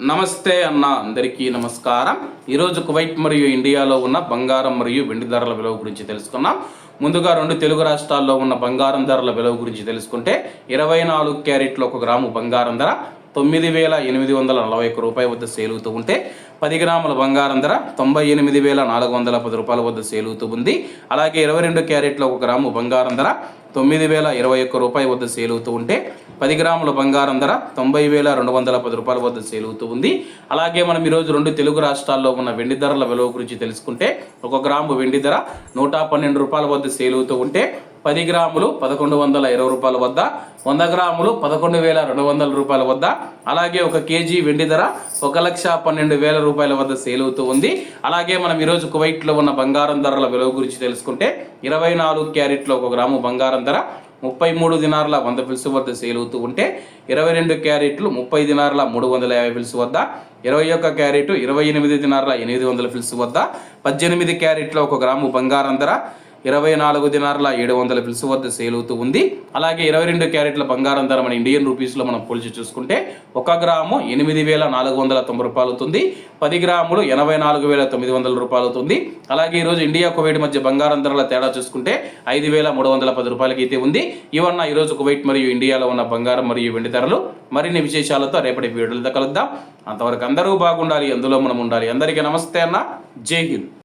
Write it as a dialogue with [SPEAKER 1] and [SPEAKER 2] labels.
[SPEAKER 1] నమస్తే అన్న అందరికీ నమస్కారం. ఈరోజు కువైట్ మరియు ఇండియాలో ఉన్న బంగారం మరియు వెండి ధరల విలువ గురించి తెలుసుకున్నాం ముందుగా రెండు తెలుగు రాష్ట్రాల్లో ఉన్న బంగారం ధరల విలువ గురించి తెలుసుకుంటే ఇరవై నాలుగు క్యారెట్లు ఒక గ్రాము బంగారం ధర తొమ్మిది వేల ఎనిమిది వందల నలభై ఒక్క రూపాయల వద్ద సేలుతూ ఉంటే పది గ్రాముల బంగారం ధర తొంభై ఎనిమిది వేల నాలుగు వందల పది రూపాయల వద్ద సేలుతూ ఉంది. అలాగే ఇరవై రెండు క్యారెట్ల ఒక గ్రాము బంగారం ధర తొమ్మిది వేల ఇరవై ఒక్క రూపాయల వద్ద సేలుతూ ఉంటే పది గ్రాముల బంగారం ధర తొంభై వేల రెండు వందల పది రూపాయల వద్ద సేలుతూ ఉంది. అలాగే మనం ఈరోజు రెండు తెలుగు రాష్ట్రాల్లో ఉన్న వెండి ధరల విలువ గురించి తెలుసుకుంటే ఒక గ్రాము వెండి ధర నూట పన్నెండు రూపాయల వద్ద సేలుతూ ఉంటే పది గ్రాములు పదకొండు వందల ఇరవై రూపాయల వద్ద వంద గ్రాములు పదకొండు వేల రెండు వందల రూపాయల వద్ద అలాగే ఒక కేజీ వెండి ధర ఒక లక్ష పన్నెండు వేల రూపాయల వద్ద సేల్ అవుతూ ఉంది. అలాగే మనం ఈరోజు కువైట్లో ఉన్న బంగారం ధరల విలువ గురించి తెలుసుకుంటే ఇరవై నాలుగు క్యారెట్లో ఒక గ్రాము బంగారం ధర ముప్పై మూడు దినార్ల వంద ఫిల్స్ వద్ద సేల్ అవుతూ ఉంటే ఇరవై రెండు క్యారెట్లు ముప్పై దినార్ల మూడు వందల యాభై ఫిల్స్ వద్ద ఇరవై ఒక్క క్యారెట్ ఇరవై ఎనిమిది దినార్ల ఎనిమిది వందల ఫిల్స్ వద్ద పద్దెనిమిది క్యారెట్ల ఒక గ్రాము బంగారం ధర ఇరవై నాలుగు దినార్ల ఏడు వందల పిలుసు వద్ద సేల్ అవుతూ ఉంది. అలాగే ఇరవై రెండు క్యారెట్ల బంగారం ధర మన ఇండియన్ రూపీస్లో మనం పోల్చి చూసుకుంటే ఒక గ్రాము ఎనిమిది వేల నాలుగు వందల తొంభై రూపాయలు అవుతుంది. పది గ్రాములు ఎనభై నాలుగు వేల తొమ్మిది వందల రూపాయలు అవుతుంది. అలాగే ఈరోజు ఇండియా కువైట్ మధ్య బంగారం ధరల తేడా చూసుకుంటే ఐదు వేల మూడు వందల పది రూపాయలకి అయితే ఉంది. ఇవన్న ఈరోజు కువైట్ మరియు ఇండియాలో ఉన్న బంగారం మరియు వెండి ధరలు మరిన్ని విశేషాలతో రేపటి వీడియోలతో కలుద్దాం. అంతవరకు అందరూ బాగుండాలి అందులో మనం ఉండాలి. అందరికీ నమస్తే అన్న. జై హింద్.